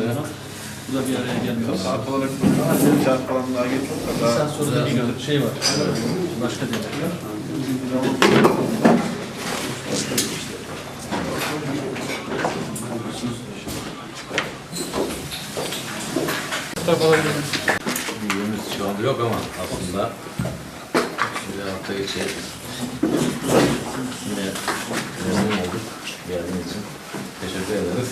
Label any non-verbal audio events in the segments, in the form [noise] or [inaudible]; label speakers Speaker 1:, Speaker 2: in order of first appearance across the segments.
Speaker 1: sonra. Bu da bir araya gelmiyor.
Speaker 2: Saat olarak saat falan daha geç olsa
Speaker 1: Bir
Speaker 2: daha
Speaker 1: saat sonra da bir şey var. Başka devletler.
Speaker 3: Yüzümüz şu anda yok ama aslında şimdi hafta içi yine memnun olduk geldiğiniz için. Teşekkür ederiz.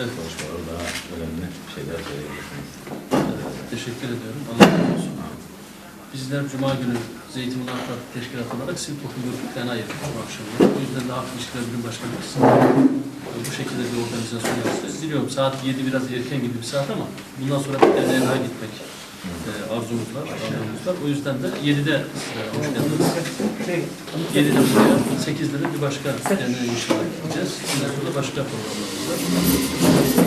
Speaker 3: Evet. konuşmalar daha önemli şeyler söyleyebilirsiniz.
Speaker 1: Teşekkür ediyorum. Allah razı olsun. Bizler Cuma günü Zeytinburnu Parti Teşkilatı olarak sivil toplum örgütlerine ayırdık bu akşamda. O yüzden de Halk İlişkiler Bölüm Başkanımız bu şekilde bir organizasyon yaptı. Biliyorum saat 7 biraz erken gibi bir saat ama bundan sonra bir tane daha gitmek e, arzumuz var, arzumuz var. O yüzden de 7'de e, hoş geldiniz. 7'de buraya, 8'de de bir başka derneğe inşallah gideceğiz. Ondan sonra başka programlarımız var.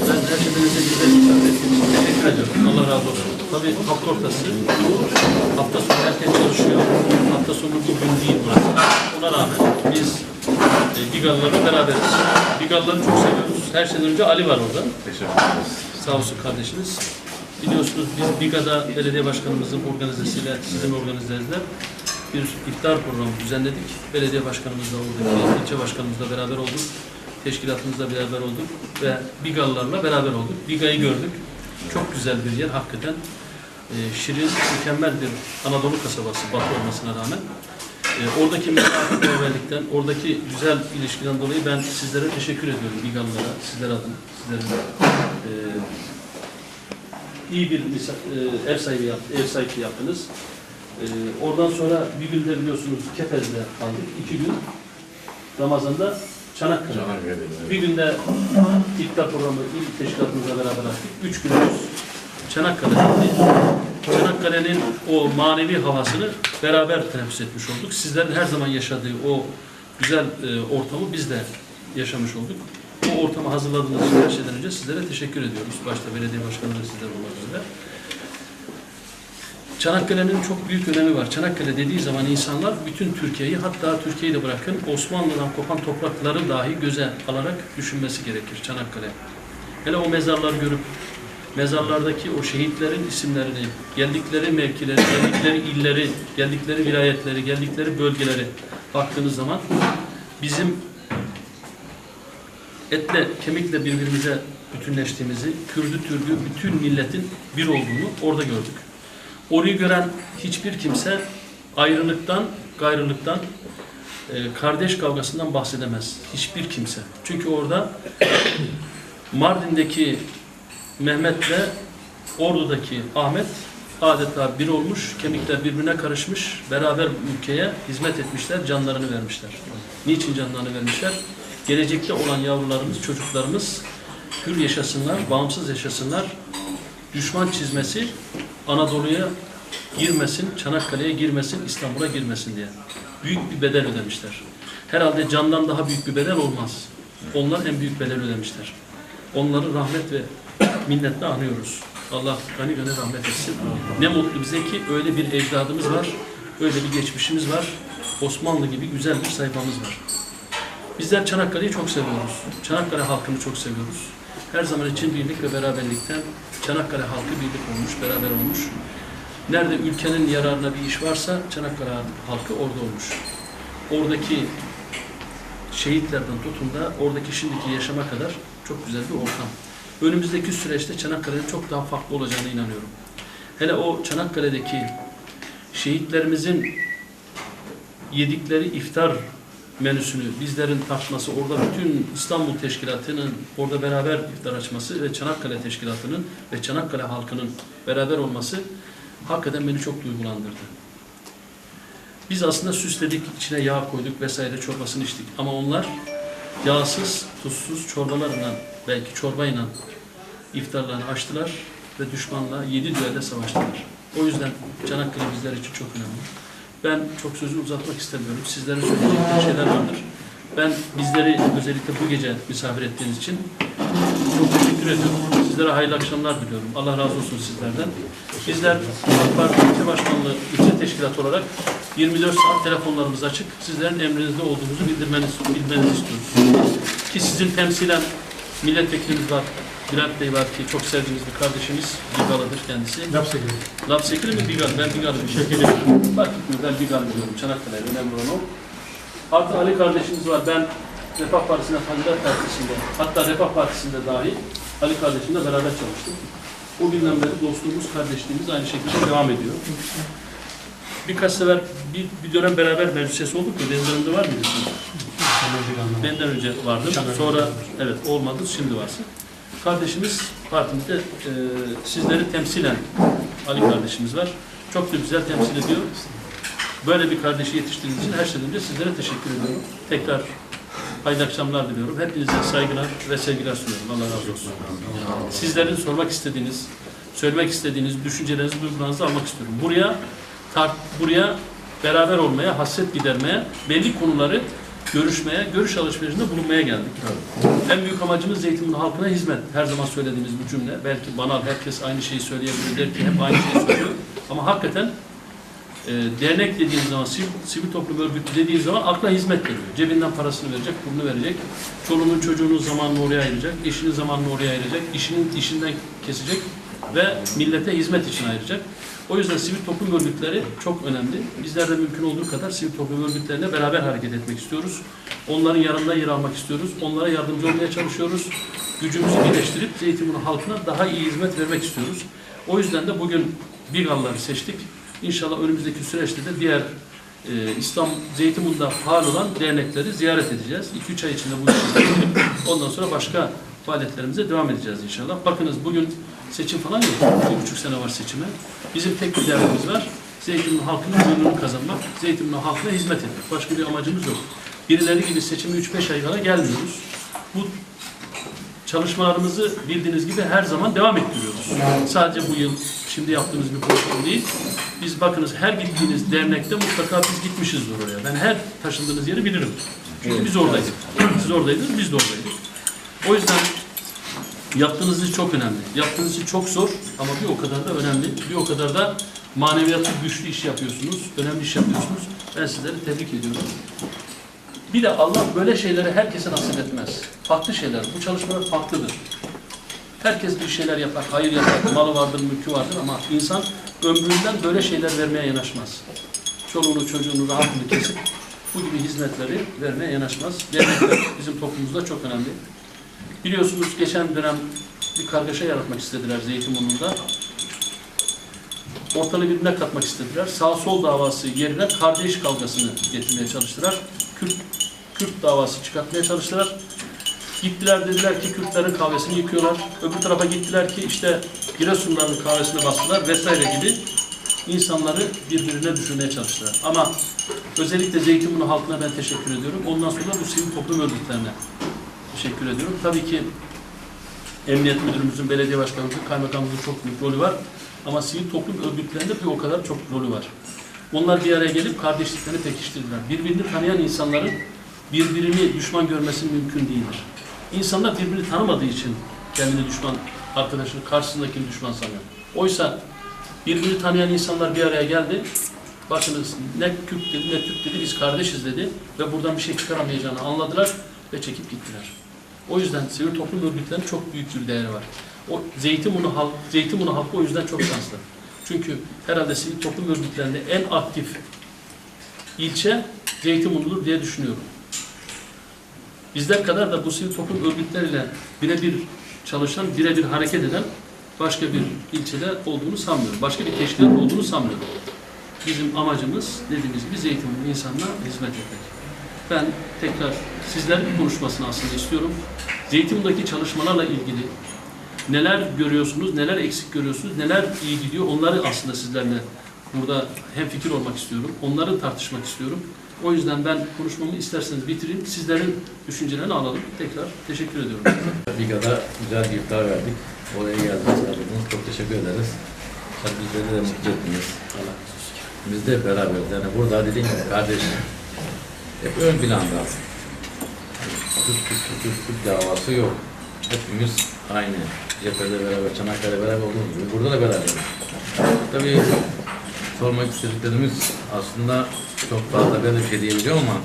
Speaker 1: Ben her şeyden önce bize müsaade ettiğiniz için teşekkür ediyorum. Allah razı olsun. Tabii hafta ortası. Hafta sonu herkes çalışıyor. Hafta sonu bir gün değil burası. Ona rağmen biz e, Bigalılarla beraberiz. Bigalıları çok seviyoruz. Her şeyden önce Ali var orada.
Speaker 3: Teşekkür ederiz.
Speaker 1: Sağ olsun kardeşimiz. Biliyorsunuz biz Biga'da belediye başkanımızın organizesiyle sizin organizenizle bir iftar programı düzenledik. Belediye başkanımızla oradaki ilçe başkanımızla beraber olduk. Teşkilatımızla beraber olduk ve Bigalılarla beraber olduk. Biga'yı gördük. Çok güzel bir yer hakikaten. Ee, şirin, mükemmel bir Anadolu kasabası Batı olmasına rağmen. Ee, oradaki misafirperverlikten, oradaki güzel ilişkiden dolayı ben sizlere teşekkür ediyorum Bigalılara, sizler adına, sizlerin e, iyi bir e, ev sahibi yap, ev sahipliği yaptınız. E, oradan sonra bir gün de biliyorsunuz Kepez'de kaldık. iki gün Ramazan'da Çanakkale.
Speaker 3: Çanakkale'de.
Speaker 1: Bir günde iftar programı ilk teşkilatımızla beraber açtık. Üç günümüz Çanakkale'de. Çanakkale'nin o manevi havasını beraber teneffüs etmiş olduk. Sizlerin her zaman yaşadığı o güzel e, ortamı biz de yaşamış olduk. Bu ortamı hazırladığınız için her şeyden önce sizlere teşekkür ediyoruz. Başta belediye başkanı ve sizler olmak üzere. Çanakkale'nin çok büyük önemi var. Çanakkale dediği zaman insanlar bütün Türkiye'yi hatta Türkiye'yi de bırakın Osmanlı'dan kopan toprakları dahi göze alarak düşünmesi gerekir Çanakkale. Hele o mezarları görüp mezarlardaki o şehitlerin isimlerini, geldikleri mevkileri, geldikleri illeri, geldikleri vilayetleri, geldikleri bölgeleri baktığınız zaman bizim etle, kemikle birbirimize bütünleştiğimizi, Kürdü, Türk'ü, bütün milletin bir olduğunu orada gördük. Orayı gören hiçbir kimse ayrılıktan, gayrılıktan, e, kardeş kavgasından bahsedemez. Hiçbir kimse. Çünkü orada Mardin'deki Mehmet'le Ordu'daki Ahmet adeta bir olmuş, kemikler birbirine karışmış, beraber ülkeye hizmet etmişler, canlarını vermişler. Niçin canlarını vermişler? Gelecekte olan yavrularımız, çocuklarımız hür yaşasınlar, bağımsız yaşasınlar. Düşman çizmesi Anadolu'ya girmesin, Çanakkale'ye girmesin, İstanbul'a girmesin diye. Büyük bir bedel ödemişler. Herhalde candan daha büyük bir bedel olmaz. Onlar en büyük bedel ödemişler. Onları rahmet ve minnetle anıyoruz. Allah gani gani rahmet etsin. Ne mutlu bize ki öyle bir ecdadımız var, öyle bir geçmişimiz var. Osmanlı gibi güzel bir sayfamız var. Bizler Çanakkale'yi çok seviyoruz. Çanakkale halkını çok seviyoruz. Her zaman için birlik ve beraberlikten Çanakkale halkı birlik olmuş, beraber olmuş. Nerede ülkenin yararına bir iş varsa Çanakkale halkı orada olmuş. Oradaki şehitlerden tutun da oradaki şimdiki yaşama kadar çok güzel bir ortam. Önümüzdeki süreçte Çanakkale'nin çok daha farklı olacağına inanıyorum. Hele o Çanakkale'deki şehitlerimizin yedikleri iftar menüsünü bizlerin tartması, orada bütün İstanbul Teşkilatı'nın orada beraber iftar açması ve Çanakkale Teşkilatı'nın ve Çanakkale halkının beraber olması hakikaten beni çok duygulandırdı. Biz aslında süsledik, içine yağ koyduk vesaire çorbasını içtik. Ama onlar yağsız, tuzsuz çorbalarla, belki çorbayla iftarlarını açtılar ve düşmanla yedi düelde savaştılar. O yüzden Çanakkale bizler için çok önemli. Ben çok sözü uzatmak istemiyorum. Sizlerin söyleyecekleri şeyler vardır. Ben bizleri özellikle bu gece misafir ettiğiniz için çok teşekkür ediyorum. Sizlere hayırlı akşamlar diliyorum. Allah razı olsun sizlerden. Bizler AK Parti İlçe Başkanlığı İlçe Teşkilatı olarak 24 saat telefonlarımız açık. Sizlerin emrinizde olduğumuzu bildirmeniz, bilmenizi istiyoruz. Ki sizin temsilen Milletvekilimiz var. Bülent Bey var ki çok sevdiğimiz bir kardeşimiz. Bigalı'dır kendisi.
Speaker 4: Laf sekreter.
Speaker 1: Laf sekili mi Bigal? Ben Bigal'ı
Speaker 4: Şekili.
Speaker 1: Fark etmiyor. Ben Bigal diyorum. Çanakkale'de önemli olan o. Artı Ali kardeşimiz var. Ben Refah Partisi'ne kandidat partisinde, hatta Refah Partisi'nde dahi Ali kardeşimle beraber çalıştım. O günden beri dostluğumuz, kardeşliğimiz aynı şekilde devam ediyor. Birkaç sefer bir, bir dönem beraber meclis olduk mu? Benim dönemde var mıydı? Benden önce vardı. Sonra evet olmadı. Şimdi varsın. Kardeşimiz partimizde e, sizleri temsilen Ali kardeşimiz var. Çok da güzel temsil ediyor. Böyle bir kardeşi yetiştirdiğiniz için her şeyden önce sizlere teşekkür ediyorum. Tekrar hayırlı akşamlar diliyorum. Hepinize saygılar ve sevgiler sunuyorum. Allah razı olsun. Sizlerin sormak istediğiniz, söylemek istediğiniz düşüncelerinizi, duygularınızı almak istiyorum. Buraya buraya beraber olmaya, hasret gidermeye, belli konuları görüşmeye, görüş alışverişinde bulunmaya geldik. En büyük amacımız Zeytinburnu halkına hizmet. Her zaman söylediğimiz bu cümle. Belki banal, herkes aynı şeyi söyleyebilir der ki hep aynı şeyi söylüyor. Ama hakikaten e, dernek dediğiniz zaman, sivil, sivil toplum örgütü dediğiniz zaman akla hizmet geliyor. Cebinden parasını verecek, pulunu verecek. Çoluğunun çocuğunun zamanını oraya ayıracak, eşinin zamanını oraya ayıracak, işinin işinden kesecek ve millete hizmet için ayıracak. O yüzden sivil toplum örgütleri çok önemli. Bizler de mümkün olduğu kadar sivil toplum örgütlerine beraber hareket etmek istiyoruz. Onların yanında yer almak istiyoruz. Onlara yardımcı olmaya çalışıyoruz. Gücümüzü birleştirip Zeytinburnu halkına daha iyi hizmet vermek istiyoruz. O yüzden de bugün Bigalları seçtik. İnşallah önümüzdeki süreçte de diğer e, İslam Zeytinburnu'nda faal olan dernekleri ziyaret edeceğiz. 2-3 ay içinde bu [coughs] ondan sonra başka faaliyetlerimize devam edeceğiz inşallah. Bakınız bugün seçim falan yok. Bir buçuk sene var seçime. Bizim tek bir derdimiz var. Zeytinburnu halkının gönlünü kazanmak, Zeytinburnu halkına hizmet etmek. Başka bir amacımız yok. Birileri gibi seçime 3-5 ay kala gelmiyoruz. Bu çalışmalarımızı bildiğiniz gibi her zaman devam ettiriyoruz. Sadece bu yıl şimdi yaptığımız bir program değil. Biz bakınız her gittiğiniz dernekte mutlaka biz gitmişizdir oraya. Ben her taşındığınız yeri bilirim. Çünkü biz oradaydık. Siz oradaydınız, biz de oradaydık. O yüzden yaptığınız iş çok önemli. Yaptığınız iş çok zor ama bir o kadar da önemli. Bir o kadar da maneviyatı güçlü iş yapıyorsunuz. Önemli iş yapıyorsunuz. Ben sizleri tebrik ediyorum. Bir de Allah böyle şeyleri herkese nasip etmez. Farklı şeyler. Bu çalışmalar farklıdır. Herkes bir şeyler yapar, hayır yapar, malı vardır, mülkü vardır ama insan ömründen böyle şeyler vermeye yanaşmaz. Çoluğunu, çocuğunu, rahatını kesip bu gibi hizmetleri vermeye yanaşmaz. Dernekler bizim toplumumuzda çok önemli. Biliyorsunuz geçen dönem bir kargaşa yaratmak istediler Zeytinburnu'nda. Ortalığı birbirine katmak istediler. Sağ sol davası yerine kardeş kavgasını getirmeye çalıştılar. Kürt, Kürt davası çıkartmaya çalıştılar. Gittiler dediler ki Kürtlerin kahvesini yıkıyorlar. Öbür tarafa gittiler ki işte Giresunların kahvesine bastılar vesaire gibi insanları birbirine düşürmeye çalıştılar. Ama özellikle Zeytinburnu halkına ben teşekkür ediyorum. Ondan sonra bu sivil toplum örgütlerine teşekkür ediyorum. Tabii ki Emniyet Müdürümüzün, belediye başkanımızın, kaymakamımızın çok büyük rolü var. Ama sivil toplum örgütlerinde bir o kadar çok rolü var. Onlar bir araya gelip kardeşliklerini pekiştirdiler. Birbirini tanıyan insanların birbirini düşman görmesi mümkün değildir. İnsanlar birbirini tanımadığı için kendini düşman, arkadaşını karşısındakini düşman sanıyor. Oysa birbirini tanıyan insanlar bir araya geldi. Bakınız ne Kürt dedi ne Türk dedi biz kardeşiz dedi ve buradan bir şey çıkaramayacağını anladılar ve çekip gittiler. O yüzden sivil toplum örgütlerinin çok büyük bir değeri var. O Zeytinburnu halk, Zeytinburnu halkı o yüzden çok şanslı. Çünkü herhalde sivil toplum örgütlerinde en aktif ilçe Zeytinburnu'dur diye düşünüyorum. Bizler kadar da bu sivil toplum örgütleriyle birebir çalışan, birebir hareket eden başka bir ilçede olduğunu sanmıyorum. Başka bir teşkilat olduğunu sanmıyorum. Bizim amacımız dediğimiz gibi Zeytinburnu insanına hizmet etmek. Ben tekrar sizlerin konuşmasını aslında istiyorum. Zeytinburnu'daki çalışmalarla ilgili neler görüyorsunuz, neler eksik görüyorsunuz, neler iyi gidiyor onları aslında sizlerle burada hem fikir olmak istiyorum. Onları tartışmak istiyorum. O yüzden ben konuşmamı isterseniz bitireyim. Sizlerin düşüncelerini alalım. Tekrar teşekkür ediyorum.
Speaker 3: Biga'da güzel bir iftar verdik. Oraya geldiniz tabii. Çok teşekkür ederiz. Tabii bizleri de mutlu ettiniz.
Speaker 1: Allah razı olsun.
Speaker 3: Biz de beraberiz. Yani burada dediğim gibi kardeş hep ön planda. Türk, Türk, Türk, Türk, davası yok. Hepimiz aynı. Cephede beraber, Çanakkale beraber olduğumuz gibi burada da beraberiz. Tabii sormak istediklerimiz aslında çok fazla ben bir şey diyemeyeceğim ama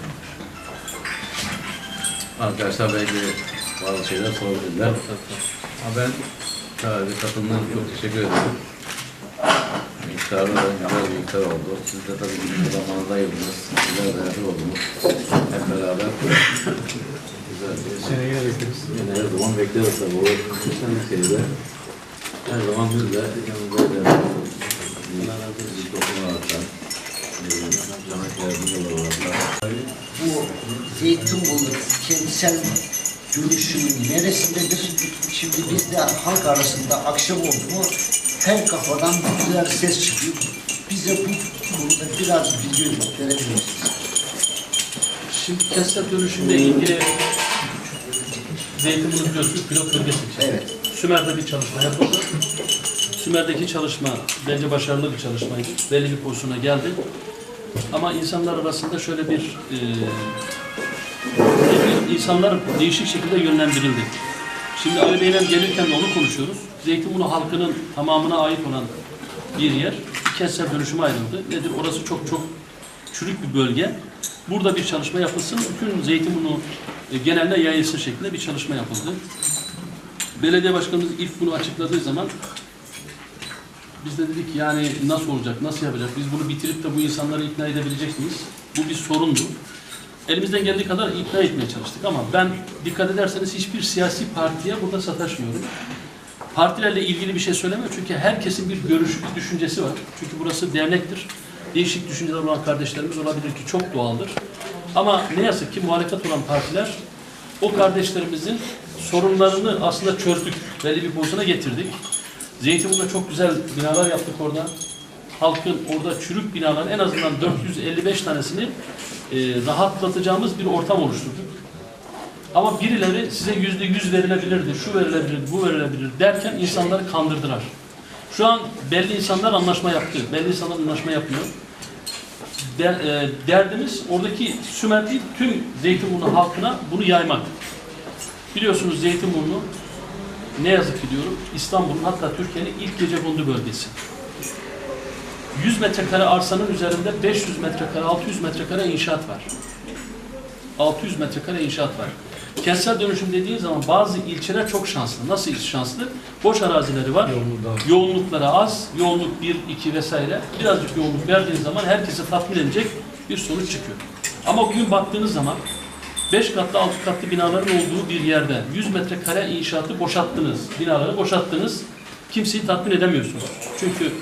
Speaker 3: arkadaşlar belki bazı şeyler sorabilirler. Ben tabii katılımdan çok teşekkür ederim. Miktarı da güzel bir miktar oldu. Siz de tabii bir zamanında ayırdınız. Güzel değerli oldunuz. Hep beraber güzel bir
Speaker 4: Seneye bekleriz.
Speaker 3: Yine her zaman bekleriz tabii. O ülkede her zaman biz de yanımızdayız. Allah razı olsun. Biz toplum olarak da, ne bileyim, Çanakkale Müzeleri olarak da
Speaker 5: bu Zeytinburnu kentsel dönüşümün neresindedir? Şimdi biz de halk arasında akşam oldu mu her kafadan güzel ses çıkıyor. Bize bu konuda biraz bilgi misiniz?
Speaker 1: Şimdi kentsel dönüşümle ilgili Zeytinburnu biliyorsunuz pilot bölge seçildi.
Speaker 5: Evet.
Speaker 1: Sümer'de bir çalışma yapıldı. Sümer'deki çalışma bence başarılı bir çalışmaydı. Belli bir pozisyona geldi. Ama insanlar arasında şöyle bir e, insanlar değişik şekilde yönlendirildi. Şimdi Ali Bey'le gelirken de onu konuşuyoruz. Zeytinburnu halkının tamamına ait olan bir yer kentsel dönüşüme ayrıldı. Nedir? Orası çok çok çürük bir bölge. Burada bir çalışma yapılsın. Bütün Zeytinburnu e, genelde yayılsın şeklinde bir çalışma yapıldı. Belediye başkanımız ilk bunu açıkladığı zaman biz de dedik yani nasıl olacak, nasıl yapacak? Biz bunu bitirip de bu insanları ikna edebilecek miyiz? Bu bir sorundu. Elimizden geldiği kadar ikna etmeye çalıştık ama ben dikkat ederseniz hiçbir siyasi partiye burada sataşmıyorum. Partilerle ilgili bir şey söylemiyorum çünkü herkesin bir görüşü, bir düşüncesi var. Çünkü burası dernektir. Değişik düşünceler olan kardeşlerimiz olabilir ki çok doğaldır. Ama ne yazık ki muhalefet olan partiler o kardeşlerimizin sorunlarını aslında çözdük. Belli bir pozisyona getirdik. Zeytinburnu'da çok güzel binalar yaptık orada. Halkın orada çürük binaların en azından 455 tanesini e, rahatlatacağımız bir ortam oluşturduk. Ama birileri size yüzde yüz verilebilirdi, şu verilebilir, bu verilebilir derken insanları kandırdılar. Şu an belli insanlar anlaşma yaptı, belli insanlar anlaşma yapıyor. De, e, derdimiz oradaki Sümer değil, tüm Zeytinburnu halkına bunu yaymak. Biliyorsunuz Zeytinburnu ne yazık ki diyorum İstanbul'un hatta Türkiye'nin ilk gecekondu bölgesi. 100 metrekare arsanın üzerinde 500 metrekare, 600 metrekare inşaat var. 600 metrekare inşaat var. Kentsel dönüşüm dediğin zaman bazı ilçeler çok şanslı. Nasıl şanslı? Boş arazileri var.
Speaker 4: Yoğunluğu daha.
Speaker 1: Yoğunlukları az. Yoğunluk 1, 2 vesaire. Birazcık yoğunluk verdiğiniz zaman herkesi tatmin edecek bir sonuç çıkıyor. Ama bugün baktığınız zaman 5 katlı 6 katlı binaların olduğu bir yerde 100 metrekare inşaatı boşalttınız. Binaları boşalttınız. Kimseyi tatmin edemiyorsunuz. Çünkü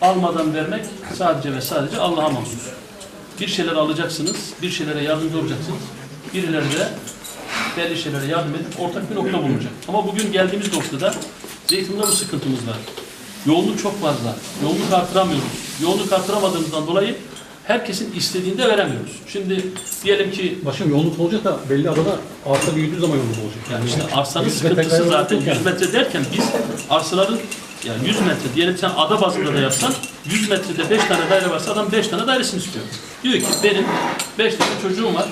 Speaker 1: almadan vermek sadece ve sadece Allah'a mahsus. Bir şeyler alacaksınız, bir şeylere yardımcı olacaksınız. Birileri de belli şeylere yardım edip ortak bir nokta bulunacak. Ama bugün geldiğimiz noktada Zeytinburnu'da bu sıkıntımız var. Yoğunluk çok fazla. Yoğunluk artıramıyoruz. Yoğunluk artıramadığımızdan dolayı herkesin istediğinde veremiyoruz. Şimdi diyelim ki
Speaker 4: Başım yoğunluk olacak da belli adada arsa büyüdüğü zaman yoğunluk olacak.
Speaker 1: yani işte arsanın
Speaker 4: 100
Speaker 1: sıkıntısı zaten
Speaker 4: yok
Speaker 1: 100
Speaker 4: yani.
Speaker 1: metre derken biz arsaların yani 100 metre diyelim sen ada bazında da yapsan 100 metrede 5 tane daire varsa adam 5 tane dairesini istiyor. Diyor ki benim 5 tane çocuğum var.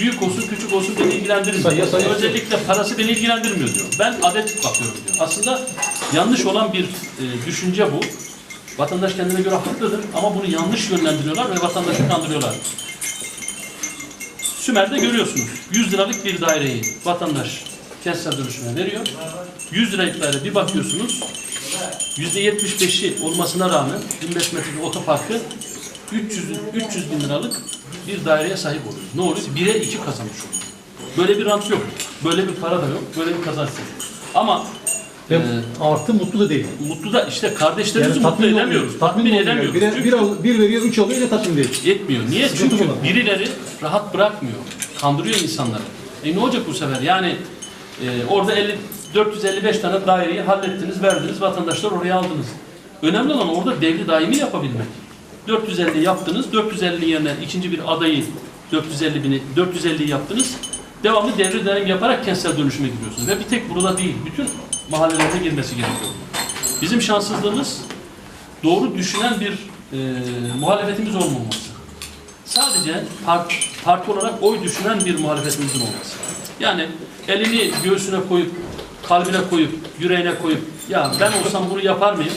Speaker 1: Büyük olsun küçük olsun beni ilgilendirmiyor.
Speaker 4: Sayı- sayı-
Speaker 1: Özellikle parası beni ilgilendirmiyor diyor. Ben adet bakıyorum diyor. Aslında yanlış olan bir e, düşünce bu. Vatandaş kendine göre haklıdır ama bunu yanlış yönlendiriyorlar ve vatandaşı kandırıyorlar. Sümer'de görüyorsunuz. 100 liralık bir daireyi vatandaş kentsel dönüşüme veriyor. 100 liralık daire bir bakıyorsunuz %75'i olmasına rağmen 25 metrelik otoparkı 300, 300 bin liralık bir daireye sahip oluyor. Ne oluyor? 1'e 2 kazanmış oluyor. Böyle bir rant yok. Böyle bir para da yok. Böyle bir kazanç yok. Ama
Speaker 4: Ve
Speaker 1: e,
Speaker 4: artı mutlu da değil.
Speaker 1: mutlu da işte kardeşlerimizi
Speaker 4: Yani
Speaker 1: mutlu edemiyoruz. Tatmin,
Speaker 4: olmuyor.
Speaker 1: edemiyoruz.
Speaker 4: Bire,
Speaker 1: Çünkü-
Speaker 4: bir, al- bir veriyor, üç alıyor, yine tatmin değil.
Speaker 1: Yetmiyor. Niye?
Speaker 4: Sıkıntı
Speaker 1: Çünkü
Speaker 4: bu da.
Speaker 1: birileri rahat bırakmıyor. Kandırıyor insanları. E ne olacak bu sefer? Yani e, orada 50, 455 tane daireyi hallettiniz, verdiniz, vatandaşlar oraya aldınız. Önemli olan orada devri daimi yapabilmek. 450 yaptınız, 450 yerine ikinci bir adayı 450 bini 450 yaptınız. Devamlı devri daim yaparak kentsel dönüşüme giriyorsunuz. Ve bir tek burada değil, bütün mahallelerde girmesi gerekiyor. Bizim şanssızlığımız doğru düşünen bir e, muhalefetimiz olmaması. Sadece parti, parti olarak oy düşünen bir muhalefetimizin olması. Yani elini göğsüne koyup, kalbine koyup, yüreğine koyup, ya ben olsam bunu yapar mıyım?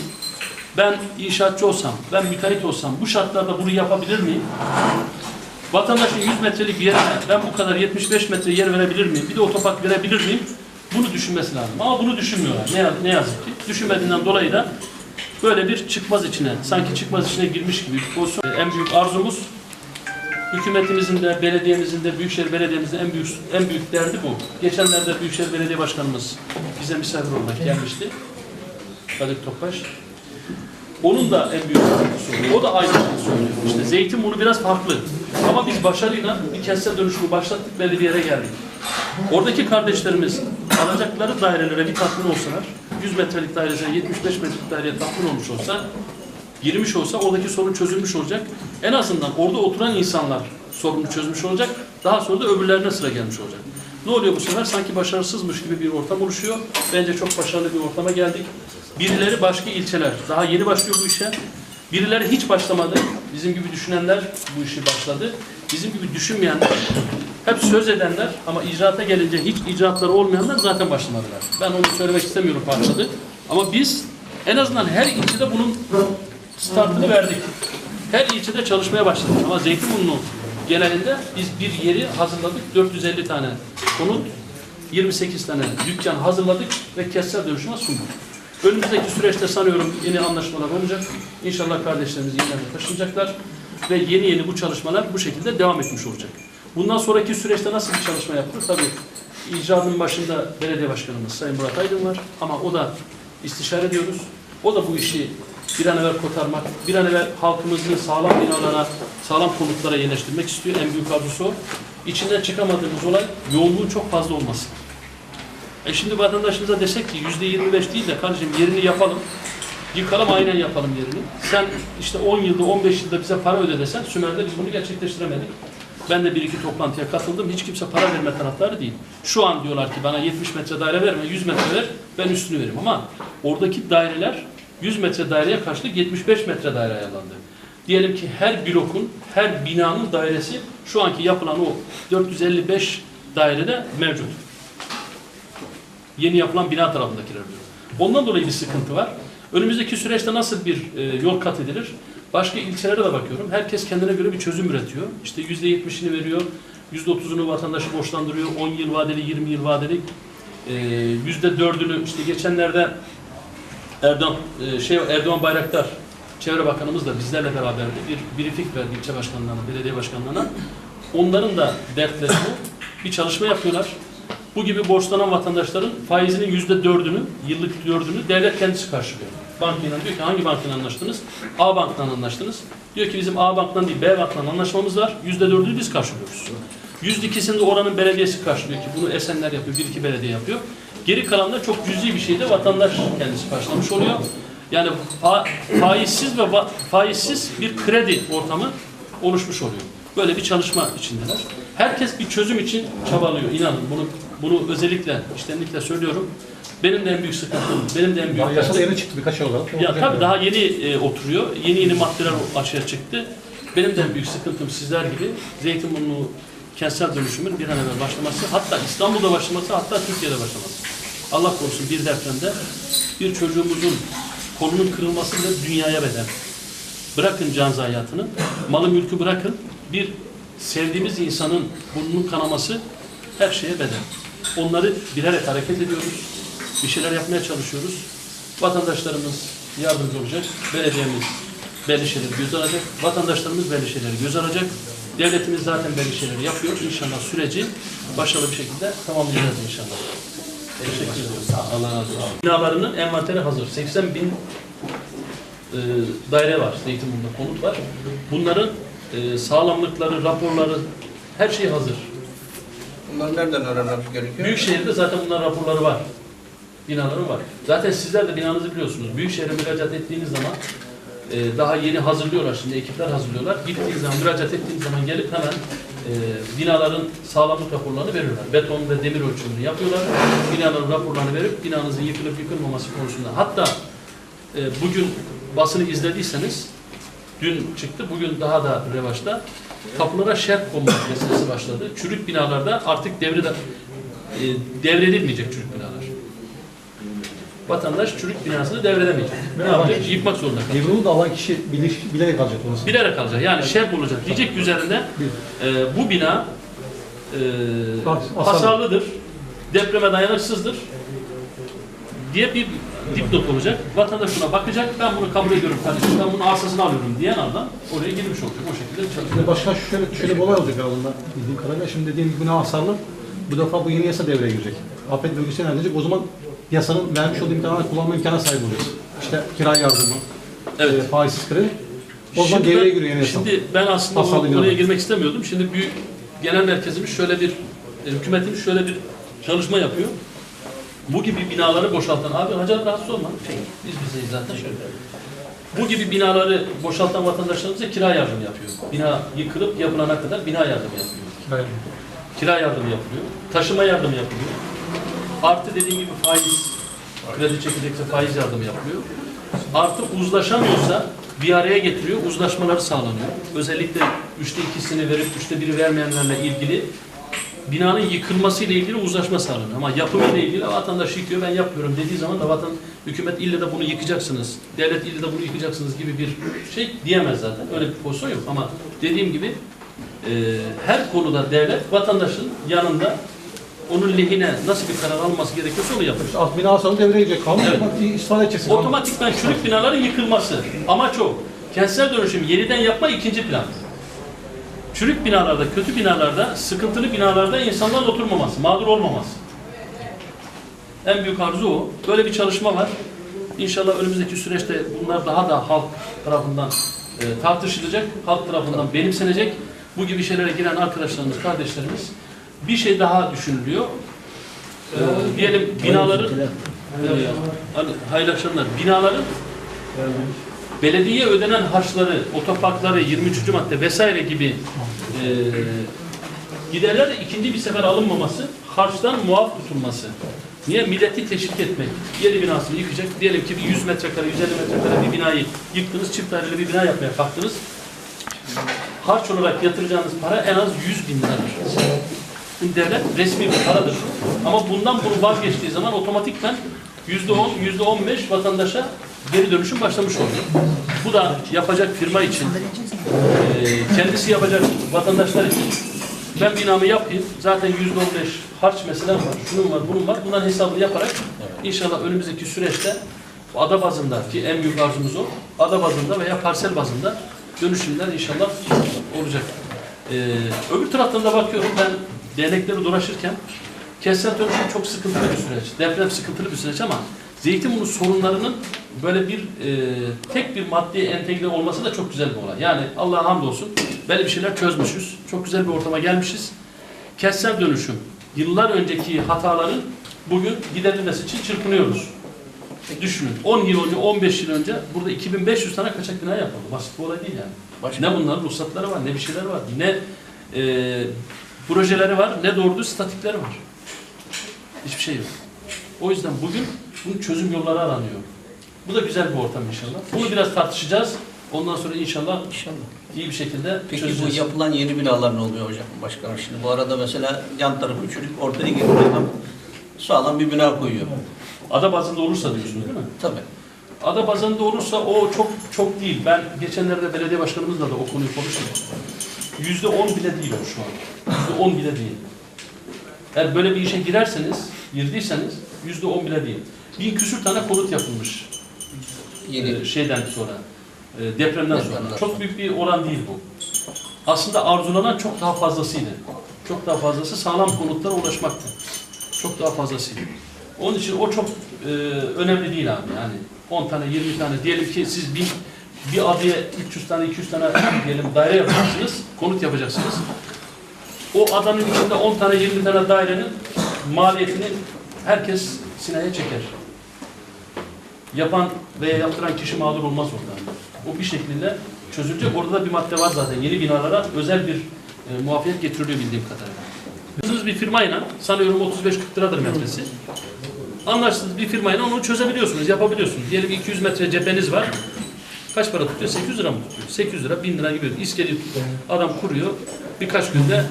Speaker 1: Ben inşaatçı olsam, ben müteahhit olsam bu şartlarda bunu yapabilir miyim? Vatandaşın 100 metrelik yere ben bu kadar 75 metre yer verebilir miyim? Bir de otopark verebilir miyim? Bunu düşünmesi lazım. Ama bunu düşünmüyorlar. Ne, ne yazık ki. Düşünmediğinden dolayı da böyle bir çıkmaz içine, sanki çıkmaz içine girmiş gibi bir pozisyon. En büyük arzumuz hükümetimizin de, belediyemizin de, Büyükşehir Belediye'mizin en büyük en büyük derdi bu. Geçenlerde Büyükşehir Belediye Başkanımız bize misafir olarak gelmişti. Kadir Topbaş. Onun da en büyük sıkıntısı o. Da aynı şeyi. İşte Zeytinburnu biraz farklı. Ama biz başarıyla bir kentsel dönüşümü başlattık, belli bir yere geldik. Oradaki kardeşlerimiz alacakları dairelere bir tatmin olsalar, 100 metrelik dairesine 75 metrelik daireye tatmin olmuş olsa, girmiş olsa oradaki sorun çözülmüş olacak. En azından orada oturan insanlar sorunu çözmüş olacak. Daha sonra da öbürlerine sıra gelmiş olacak. Ne oluyor bu sefer? Sanki başarısızmış gibi bir ortam oluşuyor. Bence çok başarılı bir ortama geldik. Birileri başka ilçeler, daha yeni başlıyor bu işe. Birileri hiç başlamadı. Bizim gibi düşünenler bu işi başladı. Bizim gibi düşünmeyenler, hep söz edenler ama icraata gelince hiç icraatları olmayanlar zaten başlamadılar. Ben onu söylemek istemiyorum parçalı. Ama biz en azından her ilçede bunun startını verdik. Her ilçede çalışmaya başladık. Ama Zeytinburnu genelinde biz bir yeri hazırladık. 450 tane konut, 28 tane dükkan hazırladık ve kentsel dönüşüme sunduk. Önümüzdeki süreçte sanıyorum yeni anlaşmalar olacak. İnşallah kardeşlerimiz yerlerine taşınacaklar ve yeni yeni bu çalışmalar bu şekilde devam etmiş olacak. Bundan sonraki süreçte nasıl bir çalışma yapılır? Tabii icraatın başında belediye başkanımız Sayın Murat Aydın var ama o da istişare ediyoruz. O da bu işi bir an evvel kotarmak, bir an evvel halkımızın sağlam binalara, sağlam konutlara yerleştirmek istiyor. En büyük arzusu o. İçinden çıkamadığımız olay yoğunluğun çok fazla olması. E şimdi vatandaşımıza desek ki yüzde 25 değil de kardeşim yerini yapalım. Yıkalım aynen yapalım yerini. Sen işte 10 yılda 15 yılda bize para öde desen Sümer'de biz bunu gerçekleştiremedik. Ben de bir iki toplantıya katıldım. Hiç kimse para verme taraftarı değil. Şu an diyorlar ki bana 70 metre daire verme, 100 metre ver, ben üstünü veririm. Ama oradaki daireler 100 metre daireye karşılık 75 metre daire ayarlandı. Diyelim ki her blokun, her binanın dairesi şu anki yapılan o 455 dairede mevcut. Yeni yapılan bina tarafındakiler diyor. Ondan dolayı bir sıkıntı var. Önümüzdeki süreçte nasıl bir e, yol kat edilir? Başka ilçelere de bakıyorum. Herkes kendine göre bir çözüm üretiyor. İşte yüzde yetmişini veriyor. Yüzde otuzunu vatandaşı borçlandırıyor. 10 yıl vadeli, 20 yıl vadeli. E, Yüzde dördünü işte geçenlerde Erdoğan, e, şey, Erdoğan Bayraktar Çevre Bakanımız da bizlerle beraber bir briefing verdi ilçe başkanlarına, belediye başkanlarına. Onların da dertleri bu. Bir çalışma yapıyorlar. Bu gibi borçlanan vatandaşların faizinin yüzde dördünü, yıllık dördünü devlet kendisi karşılıyor. Bankayla diyor ki hangi banktan anlaştınız? A banktan anlaştınız. Diyor ki bizim A banktan değil B banktan anlaşmamız var. Yüzde dördünü biz karşılıyoruz. Yüzde ikisini de oranın belediyesi karşılıyor ki bunu Esenler yapıyor, bir iki belediye yapıyor. Geri kalan da çok cüzi bir şeyde vatandaş kendisi karşılamış oluyor. Yani fa- faizsiz ve faizsiz bir kredi ortamı oluşmuş oluyor. Böyle bir çalışma içindeler. Herkes bir çözüm için çabalıyor. İnanın bunu bunu özellikle içtenlikle söylüyorum. Benim de en büyük sıkıntım, benim de en büyük
Speaker 4: Daha yasada yeni çıktı birkaç ay olarak.
Speaker 1: ya tabii daha yeni e, oturuyor. Yeni yeni maddeler açığa çıktı. Benim de en büyük sıkıntım sizler gibi Zeytinburnu kentsel dönüşümün bir an evvel başlaması, hatta İstanbul'da başlaması, hatta Türkiye'de başlaması. Allah korusun bir depremde bir çocuğumuzun kolunun kırılması bile dünyaya bedel. Bırakın can zayiatını, malı mülkü bırakın. Bir sevdiğimiz insanın burnunun kanaması her şeye bedel. Onları bilerek hareket ediyoruz. Bir şeyler yapmaya çalışıyoruz. Vatandaşlarımız yardımcı olacak. Belediyemiz belli şeyleri göz alacak. Vatandaşlarımız belli şeyleri göz alacak. Devletimiz zaten belli şeyleri yapıyor. İnşallah süreci başarılı bir şekilde tamamlayacağız inşallah. Teşekkür ediyoruz. Allah razı olsun. Binalarının envanteri hazır. 80 bin e, daire var. Zeytinburnu'nda konut var. Bunların e, sağlamlıkları, raporları her şey hazır.
Speaker 2: Bunları nereden öğrenmemiz gerekiyor?
Speaker 1: Büyükşehir'de zaten bunların raporları var. Binaları var. Zaten sizler de binanızı biliyorsunuz. Büyükşehir'e müracaat ettiğiniz zaman e, daha yeni hazırlıyorlar şimdi ekipler hazırlıyorlar. Gittiğiniz zaman müracaat ettiğiniz zaman gelip hemen e, binaların sağlamlık raporlarını veriyorlar. Beton ve demir ölçümünü yapıyorlar. Binaların raporlarını verip binanızın yıkılıp yıkılmaması konusunda. Hatta e, bugün basını izlediyseniz dün çıktı, bugün daha da revaçta. Kapılara şerh konma meselesi başladı. Çürük binalarda artık devrede e, devredilmeyecek çürük binalar. vatandaş çürük binasını devredemeyecek. Ne yapacak? Yıkmak zorunda kalacak.
Speaker 4: Devrini de alan kişi bilir, bilerek alacak orası.
Speaker 1: Bilerek alacak. Yani şerh olacak. Diyecek üzerinde e, bu bina e, hasarlıdır, depreme dayanıksızdır diye bir dipnot olacak. Vatandaş buna bakacak. Ben bunu kabul ediyorum kardeşim. Ben bunun arsasını alıyorum diyen anda oraya girmiş olacak. O şekilde çalışacak.
Speaker 4: Başka şöyle, şöyle bir olay olacak aslında bildiğim kadarıyla. Şimdi dediğim gibi bina hasarlı. Bu defa bu yeni yasa devreye girecek. Afet bölgesi ilerleyecek. O zaman yasanın vermiş olduğu imkanları kullanma imkanına sahip olacağız. İşte kira yardımı,
Speaker 1: Evet.
Speaker 4: e, faizsiz kredi. O zaman
Speaker 1: Şimdi
Speaker 4: devreye giriyor yeni yasa.
Speaker 1: Şimdi ben aslında
Speaker 4: Hasarlı
Speaker 1: oraya girmek istemiyordum. Şimdi büyük genel merkezimiz şöyle bir, e, hükümetimiz şöyle bir çalışma yapıyor. Bu gibi binaları boşaltan, abi hacı rahatsız olma. Biz bizeyiz zaten. Bu gibi binaları boşaltan vatandaşlarımıza kira yardımı yapıyor. Bina yıkılıp yapılana kadar bina yardımı yapıyor.
Speaker 4: Evet.
Speaker 1: Kira yardımı yapılıyor. Taşıma yardımı yapılıyor. Artı dediğim gibi faiz, kredi çekilecekse faiz yardımı yapılıyor. Artı uzlaşamıyorsa bir araya getiriyor, uzlaşmaları sağlanıyor. Özellikle üçte ikisini verip üçte biri vermeyenlerle ilgili binanın yıkılması ile ilgili uzlaşma sağlanıyor. Ama yapımı ile ilgili vatandaş yıkıyor, ben yapmıyorum dediği zaman da vatan, hükümet ille de bunu yıkacaksınız, devlet ille de bunu yıkacaksınız gibi bir şey diyemez zaten. Öyle bir pozisyon yok. Ama dediğim gibi e, her konuda devlet vatandaşın yanında onun lehine nasıl bir karar alması gerekiyorsa onu yapıyor.
Speaker 4: Alt bina hasarlı devreye girecek. Kanun
Speaker 1: Evet.
Speaker 4: evet. istifade edeceksin.
Speaker 1: Otomatikman çürük binaların yıkılması. Amaç o. Kentsel dönüşüm yeniden yapma ikinci plan. Çürük binalarda, kötü binalarda, sıkıntılı binalarda insanların oturmaması, mağdur olmaması. En büyük arzu o. Böyle bir çalışma var. İnşallah önümüzdeki süreçte bunlar daha da halk tarafından e, tartışılacak, halk tarafından benimsenecek. Bu gibi şeylere giren arkadaşlarımız, kardeşlerimiz bir şey daha düşünülüyor. E, diyelim binaların. Hani hayırlı akşamlar. Binaların belediye ödenen harçları, otoparkları, 23. madde vesaire gibi e, giderler de ikinci bir sefer alınmaması, harçtan muaf tutulması. Niye? Milleti teşvik etmek. Yeni binasını yıkacak. Diyelim ki bir 100 metrekare, 150 metrekare bir binayı yıktınız, çift daireli bir bina yapmaya kalktınız. Harç olarak yatıracağınız para en az 100 bin liradır. Bu devlet resmi bir paradır. Ama bundan bunu vazgeçtiği zaman otomatikman yüzde on, yüzde on beş vatandaşa geri dönüşüm başlamış oluyor. Bu da yapacak firma için, e, kendisi yapacak vatandaşlar için ben binamı yapayım, zaten yüzde on beş harç meselem var, şunun var, bunun var. Bunların hesabını yaparak inşallah önümüzdeki süreçte ada bazında ki en büyük arzumuz o, ada bazında veya parsel bazında dönüşümler inşallah olacak. Ee, öbür taraftan da bakıyorum ben dernekleri dolaşırken kentsel dönüşüm çok sıkıntılı bir süreç. Deprem sıkıntılı bir süreç ama Zeytinburnu sorunlarının böyle bir e, tek bir maddeye entegre olması da çok güzel bir olay. Yani Allah'a hamdolsun böyle bir şeyler çözmüşüz. Çok güzel bir ortama gelmişiz. Kentsel dönüşüm yıllar önceki hataların bugün giderilmesi için çırpınıyoruz. Düşünün 10 yıl önce 15 yıl önce burada 2500 tane kaçak bina yapıldı. Basit bir olay değil yani.
Speaker 2: Başka-
Speaker 1: Ne bunların ruhsatları var, ne bir şeyler var, ne e, projeleri var, ne doğru statikleri var. Hiçbir şey yok. O yüzden bugün bunun çözüm yolları aranıyor. Bu da güzel bir ortam inşallah. Bunu biraz tartışacağız. Ondan sonra inşallah
Speaker 2: İnşallah.
Speaker 1: iyi bir şekilde
Speaker 2: Peki
Speaker 1: çözeceğiz.
Speaker 2: bu yapılan yeni binalar ne oluyor hocam başkanım? Şimdi bu arada mesela yan tarafı çürük ortaya getiriyor adam sağlam bir bina koyuyor.
Speaker 1: Ada bazında olursa diyorsunuz değil mi?
Speaker 2: Tabii.
Speaker 1: Ada bazında olursa o çok çok değil. Ben geçenlerde belediye başkanımızla da o konuyu konuştum. Yüzde on bile değil o şu an. Yüzde on bile değil. Eğer böyle bir işe girerseniz, girdiyseniz yüzde on bile değil. Bin küsür tane konut yapılmış
Speaker 2: Yeni.
Speaker 1: e, şeyden sonra, e, depremden sonra. Çok büyük bir oran değil bu. Aslında arzulanan çok daha fazlasıydı. Çok daha fazlası sağlam konutlara ulaşmaktı. Çok daha fazlasıydı. Onun için o çok e, önemli değil abi yani. 10 tane, 20 tane diyelim ki siz bir, bir adaya 300 tane, 200 tane [coughs] diyelim daire yapacaksınız, konut yapacaksınız. O adanın içinde 10 tane, 20 tane dairenin maliyetini herkes sineye çeker yapan veya yaptıran kişi mağdur olmaz orada. O bir şekilde çözülecek. Orada da bir madde var zaten. Yeni binalara özel bir e, muafiyet getiriliyor bildiğim kadarıyla. Anlaştığınız bir firmayla, sanıyorum 35-40 liradır metresi. Anlaştığınız bir firmayla onu çözebiliyorsunuz, yapabiliyorsunuz. Diyelim 200 metre cepheniz var. Kaç para tutuyor? 800 lira mı tutuyor? 800 lira, 1000 lira gibi. İskeli adam kuruyor. Birkaç günde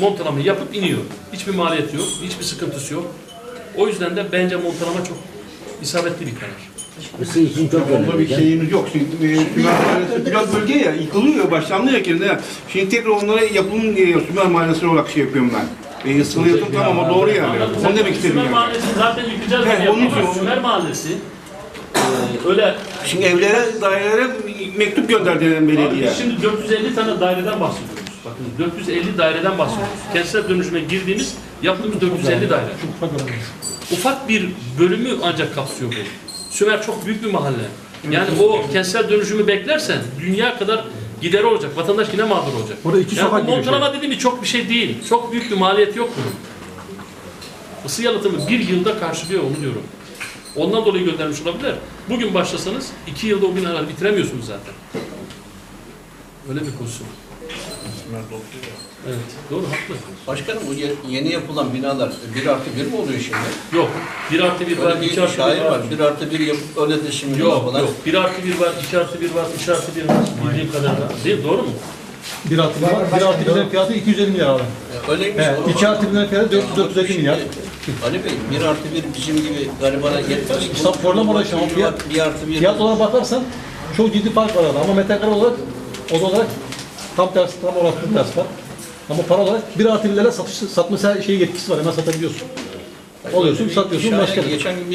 Speaker 1: montalamayı yapıp iniyor. Hiçbir maliyeti yok, hiçbir sıkıntısı yok. O yüzden de bence montalama çok isabetli bir karar.
Speaker 6: Onda bir şeyimiz yok. Şimdi e, Sümer Mahallesi pilot bölge ya, yıkılıyor, başlandı ya kendine. Şimdi tekrar onlara yapılım diye Sümer Mahallesi olarak şey yapıyorum ben. E, sıvı yatım tamam o doğru yani. Onu demek istedim
Speaker 1: Sümer
Speaker 6: yani.
Speaker 1: Mahallesi zaten yıkacağız
Speaker 6: He,
Speaker 1: diye ama
Speaker 6: için-
Speaker 1: Sümer Mahallesi e, öyle
Speaker 6: Şimdi evlere, dairelere mektup gönderdiler belediye.
Speaker 1: Abi şimdi 450 tane daireden bahsediyoruz. Bakın 450 daireden bahsediyoruz. Kentsel dönüşüme girdiğimiz yaptığımız 450 daire.
Speaker 4: Ufak
Speaker 1: bir bölümü ancak kapsıyor bu. Sümer çok büyük bir mahalle. Yani o kentsel dönüşümü beklersen dünya kadar gideri olacak. Vatandaş yine mağdur olacak.
Speaker 4: Burada iki
Speaker 1: yani
Speaker 4: sokak
Speaker 1: montalama dediğim çok bir şey değil. Çok büyük bir maliyeti yok bunun. Isı yalıtımı bir yılda karşılıyor onu diyorum. Ondan dolayı göndermiş olabilir. Bugün başlasanız iki yılda o binaları bitiremiyorsunuz zaten. Öyle bir pozisyon. Evet, doğru haklı.
Speaker 2: Başkanım bu ye- yeni yapılan binalar 1 artı 1 mi oluyor şimdi?
Speaker 1: Yok, 1 artı 1 var,
Speaker 2: Öyle
Speaker 1: 2
Speaker 2: bir
Speaker 1: artı 1
Speaker 2: şair
Speaker 1: var.
Speaker 2: var. 1 artı 1 yapıp öyle de şimdi
Speaker 1: Yok,
Speaker 2: yapılan.
Speaker 1: yok. 1 artı 1 var, 2 artı 1 var, 3 artı 1 var. Bildiğim kadarıyla. Değil, doğru mu?
Speaker 4: Bir artı bir var. Bir artı birlerin fiyatı 250 milyar abi.
Speaker 2: Ya Öyleymiş. O-
Speaker 4: iki artı birlerin fiyatı 400 450 milyar.
Speaker 2: Ali Bey 1 artı 1 bizim gibi garibana yetmez.
Speaker 4: İşte problem orada işte, ama fiyat-
Speaker 2: 1 artı 1.
Speaker 4: Fiyat olarak bakarsan çok ciddi fark var arada ama metrekare olarak oda olarak tam tersi tam orantılı ters var. Ama para olarak bir artı birlere satış, satma şeyi yetkisi var hemen satabiliyorsun. Oluyorsun satıyorsun
Speaker 2: Şahane,
Speaker 4: başka.
Speaker 2: Geçen gün bir